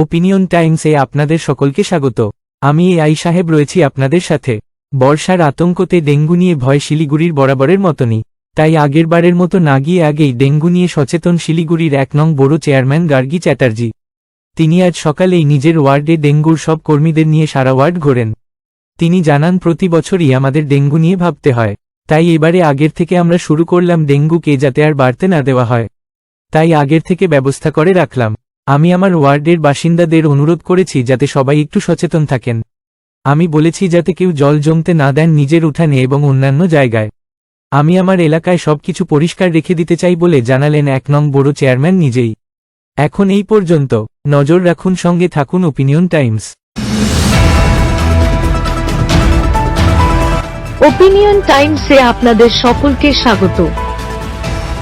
Opinion টাইমসে আপনাদের সকলকে স্বাগত। আমি এ আই সাহেব রয়েছি আপনাদের সাথে। বর্ষার আতঙ্কতে ডেঙ্গু নিয়ে ভয় শিলিগুড়ির বরাবরের মতনই। তাই আগেরবারের মতো না গিয়ে আগেই ডেঙ্গু নিয়ে সচেতন শিলিগুড়ির এক নং বড় চেয়ারম্যান গার্গী চ্যাটার্জি। তিনি আজ সকালেই নিজের ওয়ার্ডে ডেঙ্গুর সব কর্মীদের নিয়ে সারা ওয়ার্ড ঘোরেন। তিনি জানান, প্রতি বছরই আমাদের ডেঙ্গু নিয়ে ভাবতে হয়। তাই এবারে আগের থেকে আমরা শুরু করলাম ডেঙ্গুকে যাতে আর বাড়তে না দেওয়া হয়। তাই আগের থেকে ব্যবস্থা করে রাখলাম। আমি আমার ওয়ার্ডের বাসিন্দাদের অনুরোধ করেছি যাতে সবাই একটু সচেতন থাকেন। আমি বলেছি যাতে কেউ জল জমতে না দেন নিজের উঠানে এবং অন্যান্য জায়গায়। আমি আমার এলাকায় সবকিছু পরিষ্কার রেখে দিতে চাই বলে জানালেন এক নং বড় চেয়ারম্যান নিজেই। এখন এই পর্যন্ত, নজর রাখুন, সঙ্গে থাকুন ওপিনিয়ন টাইমস। ওপিনিয়ন টাইমসে আপনাদের সকলকে স্বাগত।